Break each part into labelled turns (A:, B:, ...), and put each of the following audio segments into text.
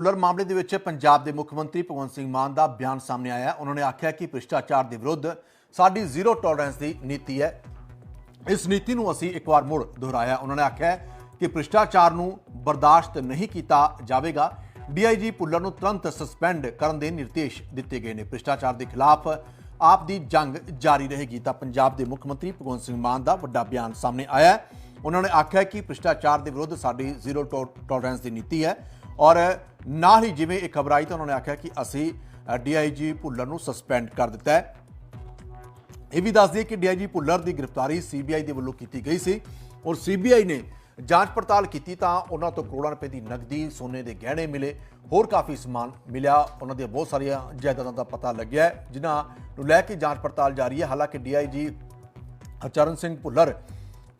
A: Rural ਮਾਮਲੇ ਦੇ ਵਿੱਚ ਪੰਜਾਬ ਦੇ ਮੁੱਖ ਮੰਤਰੀ ਭਗਵੰਤ ਸਿੰਘ ਮਾਨ ਦਾ ਬਿਆਨ ਸਾਹਮਣੇ ਆਇਆ। ਉਹਨਾਂ ਨੇ ਆਖਿਆ ਕਿ ਭ੍ਰਿਸ਼ਟਾਚਾਰ ਦੇ ਵਿਰੁੱਧ ਸਾਡੀ ਜ਼ੀਰੋ ਟੋਲਰੈਂਸ ਦੀ ਨੀਤੀ ਹੈ। ਇਸ ਨੀਤੀ ਨੂੰ ਅਸੀਂ ਇੱਕ ਵਾਰ ਮੁੜ ਦੁਹਰਾਇਆ। ਉਹਨਾਂ ਨੇ ਆਖਿਆ ਕਿ ਭ੍ਰਿਸ਼ਟਾਚਾਰ ਨੂੰ ਬਰਦਾਸ਼ਤ ਨਹੀਂ ਕੀਤਾ ਜਾਵੇਗਾ। ਡੀਆਈਜੀ ਪੁੱਲਰ ਨੂੰ ਤੁਰੰਤ ਸਸਪੈਂਡ ਕਰਨ ਦੇ ਨਿਰਦੇਸ਼ ਦਿੱਤੇ ਗਏ ਨੇ। ਭ੍ਰਿਸ਼ਟਾਚਾਰ ਦੇ ਖਿਲਾਫ ਆਪ ਦੀ ਜੰਗ ਜਾਰੀ ਰਹੇਗੀ ਤਾਂ ਪੰਜਾਬ ਦੇ ਮੁੱਖ ਮੰਤਰੀ ਭਗਵੰਤ ਸਿੰਘ ਮਾਨ ਦਾ ਵੱਡਾ ਬਿਆਨ ਸਾਹਮਣੇ ਆਇਆ। ਉਹਨਾਂ ਨੇ ਆਖਿਆ ਕਿ ਭ੍ਰਿਸ਼ਟਾਚਾਰ ਦੇ ਵਿਰੁੱਧ ਸਾਡੀ ਜ਼ੀਰੋ ਟੋਲਰੈਂਸ ਦੀ ਨੀਤੀ ਹੈ। ਔਰ ਨਾਲ ਹੀ ਜਿਵੇਂ ਇਹ ਖਬਰ ਆਈ ਤਾਂ ਉਹਨਾਂ ਨੇ ਆਖਿਆ ਕਿ ਅਸੀਂ ਡੀਆਈਜੀ ਭੁੱਲਰ ਨੂੰ ਸਸਪੈਂਡ ਕਰ ਦਿੱਤਾ ਹੈ। ਇਹ ਵੀ ਦੱਸ ਦਈਏ ਕਿ ਡੀਆਈਜੀ ਭੁੱਲਰ ਦੀ ਗ੍ਰਿਫਤਾਰੀ ਸੀਬੀਆਈ ਦੇ ਵੱਲੋਂ ਕੀਤੀ ਗਈ ਸੀ ਔਰ ਸੀਬੀਆਈ ਨੇ ਜਾਂਚ ਪੜਤਾਲ ਕੀਤੀ ਤਾਂ ਉਹਨਾਂ ਤੋਂ ਕਰੋੜਾਂ ਰੁਪਏ ਦੀ ਨਕਦੀ, ਸੋਨੇ ਦੇ ਗਹਿਣੇ ਮਿਲੇ, ਹੋਰ ਕਾਫੀ ਸਮਾਨ ਮਿਲਿਆ। ਉਹਨਾਂ ਦੀਆਂ ਬਹੁਤ ਸਾਰੀਆਂ ਜਾਇਦਾਦਾਂ ਦਾ ਪਤਾ ਲੱਗਿਆ ਜਿਨ੍ਹਾਂ ਨੂੰ ਲੈ ਕੇ ਜਾਂਚ ਪੜਤਾਲ ਜਾਰੀ ਹੈ। ਹਾਲਾਂਕਿ ਡੀਆਈਜੀ ਹਰਚਰਨ ਸਿੰਘ ਭੁੱਲਰ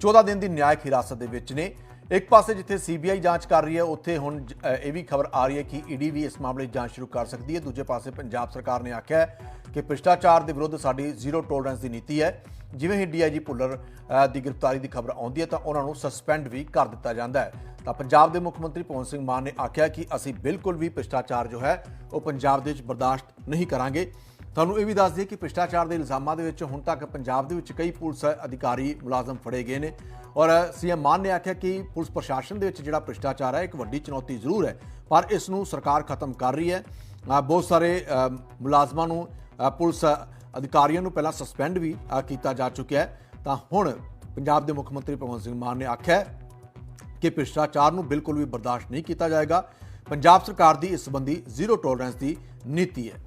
A: 14 ਦਿਨ ਦੀ ਨਿਆਇਕ ਹਿਰਾਸਤ ਦੇ ਵਿੱਚ ਨੇ। ਇੱਕ ਪਾਸੇ ਜਿੱਥੇ ਸੀਬੀਆਈ ਜਾਂਚ ਕਰ ਰਹੀ ਹੈ, ਉੱਥੇ ਹੁਣ ਇਹ ਵੀ ਖਬਰ ਆ ਰਹੀ ਹੈ ਕਿ ਈਡੀ ਵੀ ਇਸ ਮਾਮਲੇ ਦੀ ਜਾਂਚ ਸ਼ੁਰੂ ਕਰ ਸਕਦੀ ਹੈ। ਦੂਜੇ ਪਾਸੇ ਪੰਜਾਬ ਸਰਕਾਰ ਨੇ ਆਖਿਆ ਹੈ ਕਿ ਭ੍ਰਿਸ਼ਟਾਚਾਰ ਦੇ ਵਿਰੁੱਧ ਸਾਡੀ ਜ਼ੀਰੋ ਟੋਲਰੈਂਸ ਦੀ ਨੀਤੀ ਹੈ। ਜਿਵੇਂ ਹੀ ਡੀਆਈਜੀ ਭੁੱਲਰ ਦੀ ਗ੍ਰਿਫਤਾਰੀ ਦੀ ਖਬਰ ਆਉਂਦੀ ਹੈ, ਤਾਂ ਉਹਨਾਂ ਨੂੰ ਸਸਪੈਂਡ ਵੀ ਕਰ ਦਿੱਤਾ ਜਾਂਦਾ ਹੈ। ਤਾਂ ਪੰਜਾਬ ਦੇ ਮੁੱਖ ਮੰਤਰੀ ਭਗਵੰਤ ਸਿੰਘ ਮਾਨ ਨੇ ਆਖਿਆ ਕਿ ਅਸੀਂ ਬਿਲਕੁਲ ਵੀ ਭ੍ਰਿਸ਼ਟਾਚਾਰ ਜੋ ਹੈ, ਉਹ ਪੰਜਾਬ ਦੇ ਵਿੱਚ ਬਰਦਾਸ਼ਤ ਨਹੀਂ ਕਰਾਂਗੇ। ਤੁਹਾਨੂੰ ਇਹ ਵੀ ਦੱਸ ਦਈਏ ਕਿ ਭ੍ਰਿਸ਼ਟਾਚਾਰ ਦੇ ਇਲਜ਼ਾਮਾਂ ਦੇ ਵਿੱਚ ਹੁਣ ਤੱਕ ਪੰਜਾਬ ਦੇ ਵਿੱਚ ਕਈ ਪੁਲਿਸ ਅਧਿਕਾਰੀ ਮੁਲਾਜ਼ਮ ਫੜੇ ਗਏ ਨੇ। ਔਰ ਸੀਐਮ ਮਾਨ ਨੇ ਆਖਿਆ ਕਿ ਪੁਲਿਸ ਪ੍ਰਸ਼ਾਸਨ ਦੇ ਵਿੱਚ ਜਿਹੜਾ ਭ੍ਰਿਸ਼ਟਾਚਾਰ ਹੈ, ਇੱਕ ਵੱਡੀ ਚੁਣੌਤੀ ਜ਼ਰੂਰ ਹੈ, ਪਰ ਇਸ ਨੂੰ ਸਰਕਾਰ ਖਤਮ ਕਰ ਰਹੀ ਹੈ। ਬਹੁਤ ਸਾਰੇ ਮੁਲਾਜ਼ਮਾਂ ਨੂੰ ਪੁਲਿਸ ਅਧਿਕਾਰੀਆਂ ਨੂੰ ਪਹਿਲਾਂ ਸਸਪੈਂਡ ਵੀ ਕੀਤਾ ਜਾ ਚੁੱਕਿਆ ਹੈ। ਤਾਂ ਹੁਣ ਪੰਜਾਬ ਦੇ ਮੁੱਖ ਮੰਤਰੀ ਭਗਵੰਤ ਸਿੰਘ ਮਾਨ ਨੇ ਆਖਿਆ ਕਿ ਭ੍ਰਿਸ਼ਟਾਚਾਰ ਨੂੰ ਬਿਲਕੁਲ ਵੀ ਬਰਦਾਸ਼ਤ ਨਹੀਂ ਕੀਤਾ ਜਾਏਗਾ। ਪੰਜਾਬ ਸਰਕਾਰ ਦੀ ਇਸ ਸੰਬੰਧੀ ਜ਼ੀਰੋ ਟੋਲਰੈਂਸ ਦੀ ਨੀਤੀ ਹੈ।